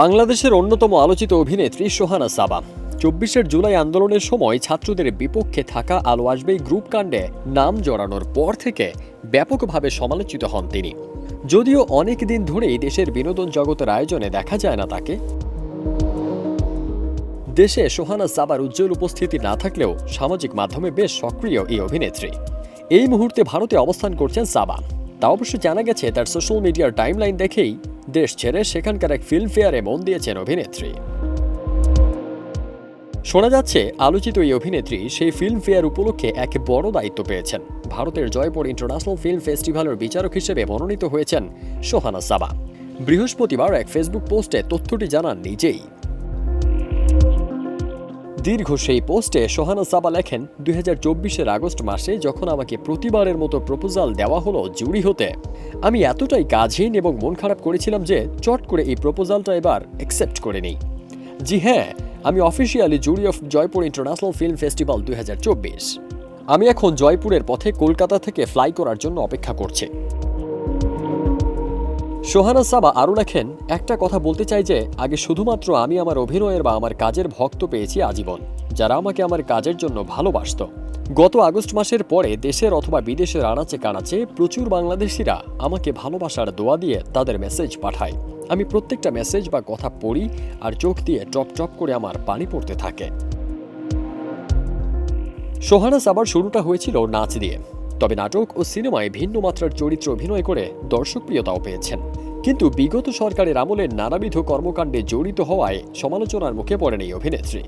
বাংলাদেশের অন্যতম আলোচিত অভিনেত্রী সোহানা সাবা। চব্বিশের জুলাই আন্দোলনের সময় ছাত্রদের বিপক্ষে থাকা আলো আসবেই গ্রুপ কাণ্ডে নাম জড়ানোর পর থেকে ব্যাপকভাবে সমালোচিত হন তিনি। যদিও অনেক দিন ধরেই দেশের বিনোদন জগতের আয়োজনে দেখা যায় না তাকে। দেশে সোহানা সাবার উজ্জ্বল উপস্থিতি না থাকলেও সামাজিক মাধ্যমে বেশ সক্রিয় এই অভিনেত্রী। এই মুহূর্তে ভারতে অবস্থান করছেন সাবা। তা অবশ্য জানা গেছে, তার সোশ্যাল মিডিয়ার টাইমলাইন দেখেই দেশ ছেড়ে সেখানকার এক ফিল্মফেয়ারে মন দিয়েছেন অভিনেত্রী। শোনা যাচ্ছে, আলোচিত এই অভিনেত্রী সেই ফিল্মফেয়ার উপলক্ষে এক বড় দায়িত্ব পেয়েছেন। ভারতের জয়পুর ইন্টারন্যাশনাল ফিল্ম ফেস্টিভ্যালের বিচারক হিসেবে মনোনীত হয়েছেন সোহানা সাবা। বৃহস্পতিবার এক ফেসবুক পোস্টে তথ্যটি জানান নিজেই। দীর্ঘ সেই পোস্টে সোহানা সাবা লেখেন, দুই হাজার চব্বিশের আগস্ট মাসে যখন আমাকে প্রতিবারের মতো প্রপোজাল দেওয়া হলো জুরি হতে, আমি এতটাই কাজহীন এবং মন খারাপ করেছিলাম যে চট করে এই প্রপোজালটা এবার অ্যাকসেপ্ট করে নিই। জি হ্যাঁ আমি officially jury of Jaipur international film festival দুই হাজার চব্বিশ। আমি এখন জয়পুরের পথে কলকাতা থেকে ফ্লাই করার জন্য অপেক্ষা করছি। সোহানা সাবা আরও লেখেন, একটা কথা বলতে চাই যে, আগে শুধুমাত্র আমি আমার অভিনয়ের বা আমার কাজের ভক্ত পেয়েছি আজীবন, যারা আমাকে আমার কাজের জন্য ভালোবাসত। গত আগস্ট মাসের পরে দেশের অথবা বিদেশের আনাচে কানাচে প্রচুর বাংলাদেশিরা আমাকে ভালোবাসার দোয়া দিয়ে তাদের মেসেজ পাঠায়। আমি প্রত্যেকটা মেসেজ বা কথা পড়ি আর চোখ দিয়ে টপ টপ করে আমার পানি পড়তে থাকে। সোহানা সাবার শুরুটা হয়েছিল নাচ দিয়ে। তবে নাটক ও সিনেমায় ভিন্ন মাত্রার চরিত্র অভিনয় করে দর্শকপ্রিয়তাও পেয়েছেন। কিন্তু বিগত সরকারের আমলে নানাবিধ কর্মকাণ্ডে জড়িত হওয়ায় সমালোচনার মুখে পড়েন এই অভিনেত্রী।